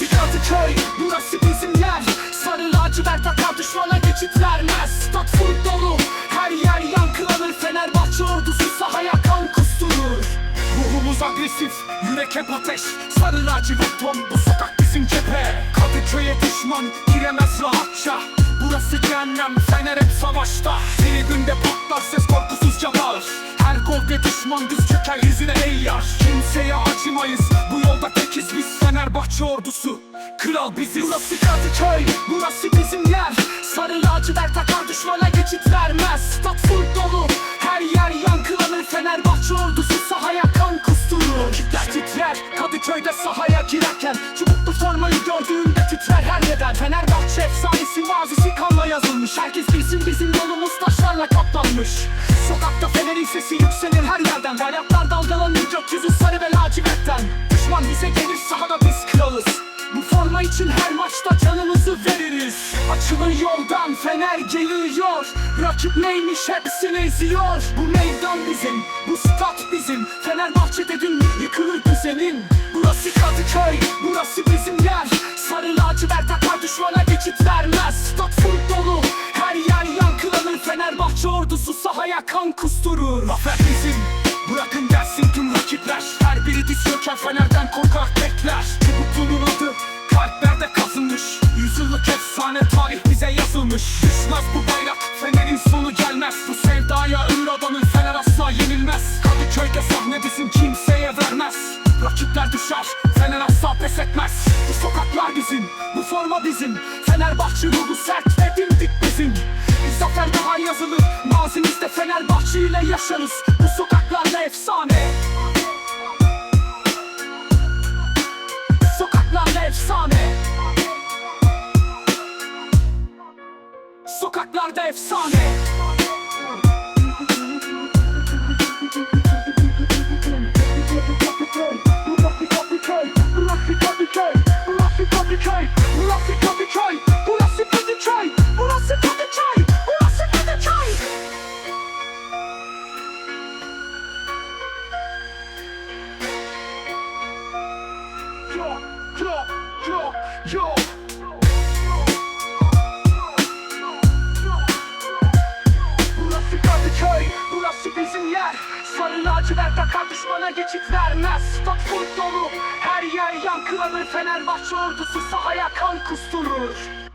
Burası Kadıköy, burası bizim yer. Sarı lacivert akar düşmana geçit vermez. Stat full dolu, her yer yankılanır. Fenerbahçe ordusu sahaya kan kusturur. Ruhumuz agresif, yürek hep ateş. Sarı lacivert ton, bu sokak bizim cephe. Kadıköy'e düşman, giremez rahatça. Burası cehennem, Fener hep savaşta. Bir günde patlar ses korkusuzca bağır Her golde düşman düz çöker yüzüne ey yaş Kimseye acımayız, bu yolda Fenerbahçe ordusu, kral biziz Burası Kadıköy, burası bizim yer. Sarı lacivert akar düşmana geçit vermez. Stat full dolu, her yer yankılanır. Fenerbahçe ordusu sahaya kan kusturur Kitler titrer, Kadıköy'de sahaya girerken Çubuklu formayı gördüğünde titrer her neden Fenerbahçe efsanesi mazisi kanla yazılmış. Herkes bilsin bizim yolumuz taşlarla kaplanmış. Sokakta Fener'in sesi Açılın yoldan Fener geliyor. Rakip neymiş hepsini eziyor. Bu meydan bizim, bu stat bizim. Fenerbahçe'de dün yıkılır düzenin. Burası Kadıköy, burası bizim yer. Sarı lacivert akar düşmana geçit vermez. Stat full dolu, her yer yankılanır. Fenerbahçe ordusu sahaya kan kusturur. Zafer bizim, bırakın gelsin tüm rakipler. Her biri diz Fener'den Sahne bizim kimseye vermez. Rakipler düşer Fener asla pes etmez. Bu sokaklar bizim Bu forma bizim. Fenerbahçe ruhu sert ve dimdik bizim. Bir zafer daha yazılır Mazimizde Fenerbahçe ile yaşarız. Bu sokaklarda efsane. Sokaklarda efsane. Sokaklarda efsane burası Kadıköy, burası Kadıköy, burası bizim yer. Sarı lacivert akar düşmana geçit vermez. Stat full dolu, yer yankılanır Fenerbahçe ordusu sahaya kan kusturur